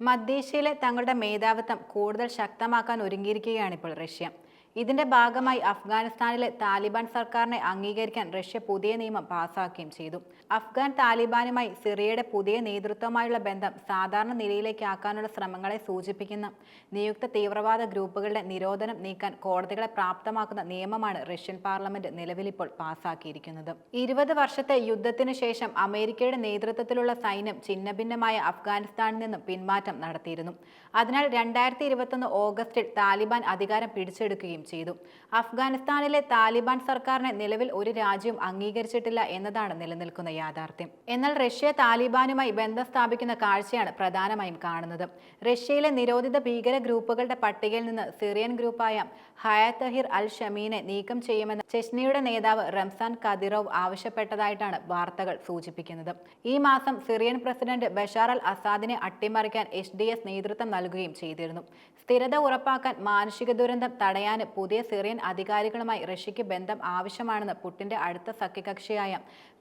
മധ്യേഷ്യയിലെ തങ്ങളുടെ മേധാവിത്വം കൂടുതൽ ശക്തമാക്കാൻ ഒരുങ്ങിയിരിക്കുകയാണ് ഇപ്പോൾ റഷ്യ. ഇതിന്റെ ഭാഗമായി അഫ്ഗാനിസ്ഥാനിലെ താലിബാൻ സർക്കാരിനെ അംഗീകരിക്കാൻ റഷ്യ പുതിയ നിയമം പാസാക്കുകയും ചെയ്തു. അഫ്ഗാൻ താലിബാനുമായി സിറിയയുടെ പുതിയ നേതൃത്വമായുള്ള ബന്ധം സാധാരണ നിലയിലേക്കാക്കാനുള്ള ശ്രമങ്ങളെ സൂചിപ്പിക്കുന്ന നിയുക്ത തീവ്രവാദ ഗ്രൂപ്പുകളുടെ നിരോധനം നീക്കാൻ കോടതികളെ പ്രാപ്തമാക്കുന്ന നിയമമാണ് റഷ്യൻ പാർലമെന്റ് നിലവിലിപ്പോൾ പാസാക്കിയിരിക്കുന്നത്. ഇരുപത് വർഷത്തെ യുദ്ധത്തിനു ശേഷം അമേരിക്കയുടെ നേതൃത്വത്തിലുള്ള സൈന്യം ഛിന്നഭിന്നമായ അഫ്ഗാനിസ്ഥാനിൽ നിന്നും പിന്മാറ്റം നടത്തിയിരുന്നു. അതിനാൽ രണ്ടായിരത്തി ഇരുപത്തൊന്ന് ഓഗസ്റ്റിൽ താലിബാൻ അധികാരം പിടിച്ചെടുക്കുകയും ചെയ്തു. അഫ്ഗാനിസ്ഥാനിലെ താലിബാൻ സർക്കാരിനെ നിലവിൽ ഒരു രാജ്യവും അംഗീകരിച്ചിട്ടില്ല എന്നതാണ് നിലനിൽക്കുന്ന യാഥാർത്ഥ്യം. എന്നാൽ റഷ്യ താലിബാനുമായി ബന്ധം സ്ഥാപിക്കുന്ന കാഴ്ചയാണ് പ്രധാനമായും കാണുന്നത്. റഷ്യയിലെ നിരോധിത ഭീകര ഗ്രൂപ്പുകളുടെ പട്ടികയിൽ നിന്ന് സിറിയൻ ഗ്രൂപ്പായ ഹയാത്തഹിർ അൽ ഷമീനെ നീക്കം ചെയ്യുമെന്ന് ചെസ്നിയുടെ നേതാവ് റംസാൻ കദിറോവ് ആവശ്യപ്പെട്ടതായിട്ടാണ് വാർത്തകൾ സൂചിപ്പിക്കുന്നത്. ഈ മാസം സിറിയൻ പ്രസിഡന്റ് ബഷാർ അൽ അസാദിനെ അട്ടിമറിക്കാൻ എച്ച് ഡി എസ് നേതൃത്വം നൽകുകയും ചെയ്തിരുന്നു. സ്ഥിരത ഉറപ്പാക്കാൻ മാനുഷിക ദുരന്തം തടയാൻ പുതിയ സിറിയൻ അധികാരികളുമായി റഷ്യയ്ക്ക് ബന്ധം ആവശ്യമാണെന്ന് പുട്ടിന്റെ അടുത്ത സഖ്യകക്ഷിയായ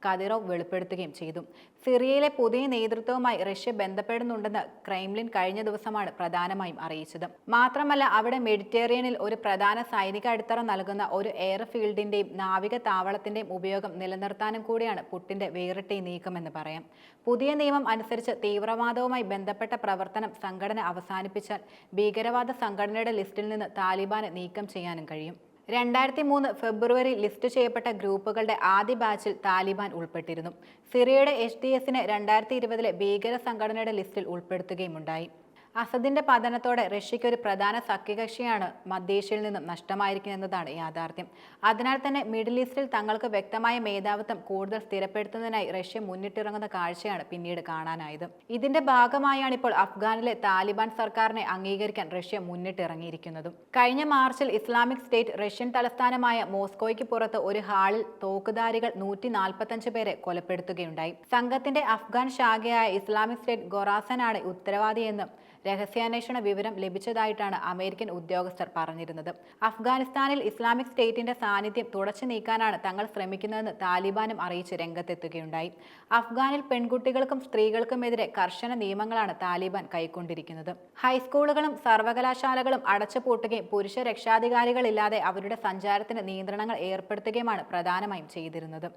കദിറോവ് വെളിപ്പെടുത്തുകയും ചെയ്തു. സിറിയയിലെ പുതിയ നേതൃത്വവുമായി റഷ്യ ബന്ധപ്പെടുന്നുണ്ടെന്ന് ക്രൈംലിൻ കഴിഞ്ഞ ദിവസമാണ് പ്രധാനമായും അറിയിച്ചത്. മാത്രമല്ല അവിടെ മെഡിറ്ററേനിയനിൽ ഒരു പ്രധാന സൈനിക അടിത്തറ നൽകുന്ന ഒരു എയർഫീൽഡിന്റെയും നാവിക താവളത്തിന്റെയും ഉപയോഗം നിലനിർത്താനും കൂടിയാണ് പുട്ടിന്റെ വേറിട്ട നീക്കമെന്ന് പറയാം. പുതിയ നിയമം അനുസരിച്ച് തീവ്രവാദവുമായി ബന്ധപ്പെട്ട പ്രവർത്തനം സംഘടന അവസാനിപ്പിച്ചാൽ ഭീകരവാദ സംഘടനയുടെ ലിസ്റ്റിൽ നിന്ന് താലിബാന് നീക്കം ചെയ്യാനും കഴിയും. രണ്ടായിരത്തി മൂന്ന് ഫെബ്രുവരി ലിസ്റ്റ് ചെയ്യപ്പെട്ട ഗ്രൂപ്പുകളുടെ ആദ്യ ബാച്ചിൽ താലിബാൻ ഉൾപ്പെട്ടിരുന്നു. സിറിയയുടെ എച്ച് ഡി എസിനെ രണ്ടായിരത്തി ഇരുപതിലെ ഭീകര സംഘടനയുടെ ലിസ്റ്റിൽ ഉൾപ്പെടുത്തുകയുമുണ്ടായി. അസദിന്റെ പതനത്തോടെ റഷ്യയ്ക്ക് ഒരു പ്രധാന സഖ്യകക്ഷിയാണ് മധ്യേഷ്യയിൽ നിന്നും നഷ്ടമായിരിക്കുന്നതാണ് യാഥാർത്ഥ്യം. അതിനാൽ തന്നെ മിഡിൽ ഈസ്റ്റിൽ തങ്ങൾക്ക് വ്യക്തമായ മേധാവിത്വം കൂടുതൽ സ്ഥിരപ്പെടുത്തുന്നതിനായി റഷ്യ മുന്നിട്ടിറങ്ങുന്ന കാഴ്ചയാണ് പിന്നീട് കാണാനായത്. ഇതിന്റെ ഭാഗമായാണ് ഇപ്പോൾ അഫ്ഗാനിലെ താലിബാൻ സർക്കാരിനെ അംഗീകരിക്കാൻ റഷ്യ മുന്നിട്ടിറങ്ങിയിരിക്കുന്നതും. കഴിഞ്ഞ മാർച്ചിൽ ഇസ്ലാമിക് സ്റ്റേറ്റ് റഷ്യൻ തലസ്ഥാനമായ മോസ്കോയ്ക്ക് പുറത്ത് ഒരു ഹാളിൽ തോക്കുധാരികൾ നൂറ്റി നാൽപ്പത്തഞ്ച് പേരെ കൊലപ്പെടുത്തുകയുണ്ടായി. സംഘത്തിന്റെ അഫ്ഗാൻ ശാഖയായ ഇസ്ലാമിക് സ്റ്റേറ്റ് ഗൊറാസനാണ് ഉത്തരവാദിയെന്നും രഹസ്യാന്വേഷണ വിവരം ലഭിച്ചതായിട്ടാണ് അമേരിക്കൻ ഉദ്യോഗസ്ഥർ പറഞ്ഞിരുന്നത്. അഫ്ഗാനിസ്ഥാനിൽ ഇസ്ലാമിക് സ്റ്റേറ്റിന്റെ സാന്നിധ്യം തുടച്ചു നീക്കാനാണ് തങ്ങൾ ശ്രമിക്കുന്നതെന്ന് താലിബാനും അറിയിച്ച് രംഗത്തെത്തുകയുണ്ടായി. അഫ്ഗാനിൽ പെൺകുട്ടികൾക്കും സ്ത്രീകൾക്കുമെതിരെ കർശന നിയമങ്ങളാണ് താലിബാൻ കൈക്കൊണ്ടിരിക്കുന്നത്. ഹൈസ്കൂളുകളും സർവകലാശാലകളും അടച്ചുപൂട്ടുകയും പുരുഷ രക്ഷാധികാരികളില്ലാതെ അവരുടെ സഞ്ചാരത്തിന് നിയന്ത്രണങ്ങൾ ഏർപ്പെടുത്തുകയുമാണ് പ്രധാനമായും ചെയ്തിരുന്നത്.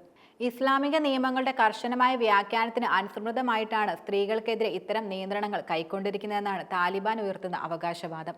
ഇസ്ലാമിക നിയമങ്ങളുടെ കർശനമായ വ്യാഖ്യാനത്തിന് അനുസൃതമായിട്ടാണ് സ്ത്രീകൾക്കെതിരെ ഇത്തരം നിയന്ത്രണങ്ങൾ കൈക്കൊണ്ടിരിക്കുന്നതെന്നാണ് താലിബാൻ ഉയർത്തുന്ന അവകാശവാദം.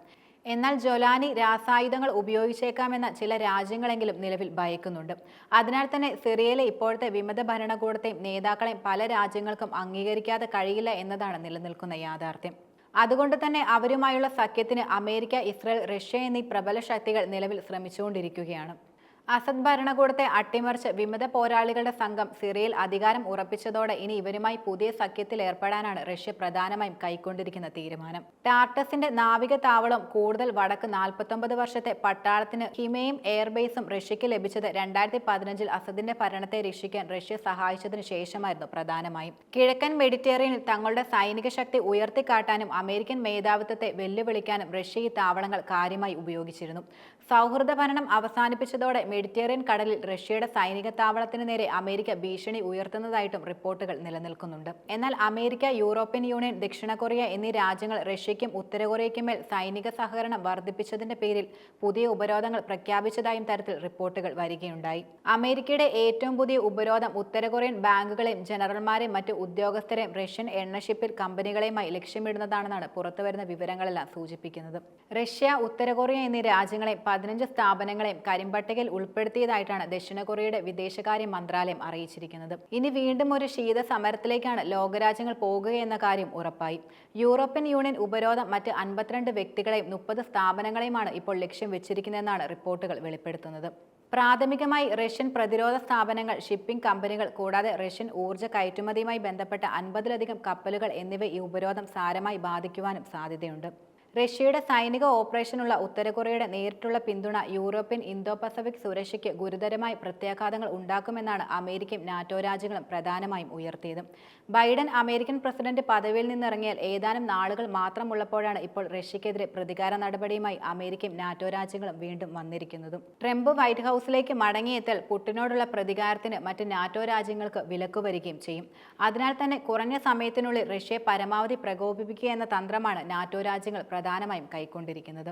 എന്നാൽ ജൊലാനി രാസായുധങ്ങൾ ഉപയോഗിച്ചേക്കാമെന്ന ചില രാജ്യങ്ങളെങ്കിലും നിലവിൽ ഭയക്കുന്നുണ്ട്. അതിനാൽ തന്നെ സിറിയയിലെ ഇപ്പോഴത്തെ വിമത ഭരണകൂടത്തെയും നേതാക്കളെയും പല രാജ്യങ്ങൾക്കും അംഗീകരിക്കാതെ കഴിയില്ല എന്നതാണ് നിലനിൽക്കുന്ന യാഥാർത്ഥ്യം. അതുകൊണ്ട് തന്നെ അവരുമായുള്ള സഖ്യത്തിന് അമേരിക്ക ഇസ്രായേൽ റഷ്യ എന്നീ പ്രബല ശക്തികൾ നിലവിൽ ശ്രമിച്ചുകൊണ്ടിരിക്കുകയാണ്. അസദ് ഭരണകൂടത്തെ അട്ടിമറിച്ച് വിമത പോരാളികളുടെ സംഘം സിറിയയിൽ അധികാരം ഉറപ്പിച്ചതോടെ ഇനി ഇവരുമായി പുതിയ സഖ്യത്തിൽ ഏർപ്പെടാനാണ് റഷ്യ പ്രധാനമായും കൈക്കൊണ്ടിരിക്കുന്ന തീരുമാനം. ടാർട്ടസിന്റെ നാവിക താവളം കൂടുതൽ വടക്ക് നാൽപ്പത്തൊമ്പത് വർഷത്തെ പട്ടാളത്തിന് ഹിമയും എയർബേസും റഷ്യയ്ക്ക് ലഭിച്ചത് രണ്ടായിരത്തി പതിനഞ്ചിൽ അസദിന്റെ ഭരണത്തെ രക്ഷിക്കാൻ റഷ്യ സഹായിച്ചതിനു ശേഷമായിരുന്നു പ്രധാനമായും. കിഴക്കൻ മെഡിറ്ററേനിയനിൽ തങ്ങളുടെ സൈനിക ശക്തി ഉയർത്തിക്കാട്ടാനും അമേരിക്കൻ മേധാവിത്വത്തെ വെല്ലുവിളിക്കാനും റഷ്യ ഈ താവളങ്ങൾ കാര്യമായി ഉപയോഗിച്ചിരുന്നു. സൗഹൃദ ഭരണം അവസാനിപ്പിച്ചതോടെ മെഡിറ്ററേനിയൻ കടലിൽ റഷ്യയുടെ സൈനിക താവളത്തിന് നേരെ അമേരിക്ക ഭീഷണി ഉയർത്തുന്നതായിട്ടും റിപ്പോർട്ടുകൾ നിലനിൽക്കുന്നുണ്ട്. എന്നാൽ അമേരിക്ക യൂറോപ്യൻ യൂണിയൻ ദക്ഷിണ കൊറിയ എന്നീ രാജ്യങ്ങൾ റഷ്യയ്ക്കും ഉത്തര കൊറിയയ്ക്കും മേൽ സൈനിക സഹകരണം വർദ്ധിപ്പിച്ചതിന്റെ പേരിൽ പുതിയ ഉപരോധങ്ങൾ പ്രഖ്യാപിച്ചതായും തരത്തിൽ റിപ്പോർട്ടുകൾ വരികയുണ്ടായി. അമേരിക്കയുടെ ഏറ്റവും പുതിയ ഉപരോധം ഉത്തര കൊറിയൻ ബാങ്കുകളെയും ജനറൽമാരെയും മറ്റ് ഉദ്യോഗസ്ഥരെയും റഷ്യൻ എണ്ണഷിപ്പിൽ കമ്പനികളെയുമായി ലക്ഷ്യമിടുന്നതാണെന്നാണ് പുറത്തുവരുന്ന വിവരങ്ങളെല്ലാം സൂചിപ്പിക്കുന്നത്. റഷ്യ ഉത്തര കൊറിയ എന്നീ രാജ്യങ്ങളെയും പതിനഞ്ച് സ്ഥാപനങ്ങളെയും കരിമ്പട്ടികയിൽ ഉൾപ്പെടുത്തിയതായിട്ടാണ് ദക്ഷിണ കൊറിയയുടെ വിദേശകാര്യ മന്ത്രാലയം അറിയിച്ചിരിക്കുന്നത്. ഇനി വീണ്ടും ഒരു ശീത സമരത്തിലേക്കാണ് ലോകരാജ്യങ്ങൾ പോകുകയെന്ന കാര്യം ഉറപ്പായി. യൂറോപ്യൻ യൂണിയൻ ഉപരോധം മറ്റ് അൻപത്തിരണ്ട് വ്യക്തികളെയും മുപ്പത് സ്ഥാപനങ്ങളെയുമാണ് ഇപ്പോൾ ലക്ഷ്യം വെച്ചിരിക്കുന്നതെന്നാണ് റിപ്പോർട്ടുകൾ വെളിപ്പെടുത്തുന്നത്. പ്രാഥമികമായി റഷ്യൻ പ്രതിരോധ സ്ഥാപനങ്ങൾ ഷിപ്പിംഗ് കമ്പനികൾ കൂടാതെ റഷ്യൻ ഊർജ കയറ്റുമതിയുമായി ബന്ധപ്പെട്ട അൻപതിലധികം കപ്പലുകൾ എന്നിവ ഈ ഉപരോധം സാരമായി ബാധിക്കുവാനും സാധ്യതയുണ്ട്. റഷ്യയുടെ സൈനിക ഓപ്പറേഷനുള്ള ഉത്തര കൊറിയയുടെ നേരിട്ടുള്ള പിന്തുണ യൂറോപ്യൻ ഇന്തോ പസഫിക് സുരക്ഷയ്ക്ക് ഗുരുതരമായ പ്രത്യാഘാതങ്ങൾ ഉണ്ടാക്കുമെന്നാണ് അമേരിക്കയും നാറ്റോ രാജ്യങ്ങളും പ്രധാനമായും ഉയർത്തിയത്. ബൈഡൻ അമേരിക്കൻ പ്രസിഡന്റ് പദവിയിൽ നിന്നിറങ്ങിയാൽ ഏതാനും നാളുകൾ മാത്രമുള്ളപ്പോഴാണ് ഇപ്പോൾ റഷ്യക്കെതിരെ പ്രതികാര നടപടിയുമായി അമേരിക്കയും നാറ്റോ രാജ്യങ്ങളും വീണ്ടും വന്നിരിക്കുന്നതും. ട്രംപ് വൈറ്റ് ഹൌസിലേക്ക് മടങ്ങിയെത്തൽ പുട്ടിനോടുള്ള പ്രതികാരത്തിന് മറ്റ് നാറ്റോ രാജ്യങ്ങൾക്ക് വിലക്ക് വരികയും ചെയ്യും. അതിനാൽ തന്നെ കുറഞ്ഞ സമയത്തിനുള്ളിൽ റഷ്യയെ പരമാവധി പ്രകോപിപ്പിക്കുക എന്ന തന്ത്രമാണ് നാറ്റോ രാജ്യങ്ങൾ പ്രധാനമായും കൈക്കൊണ്ടിരിക്കുന്നത്.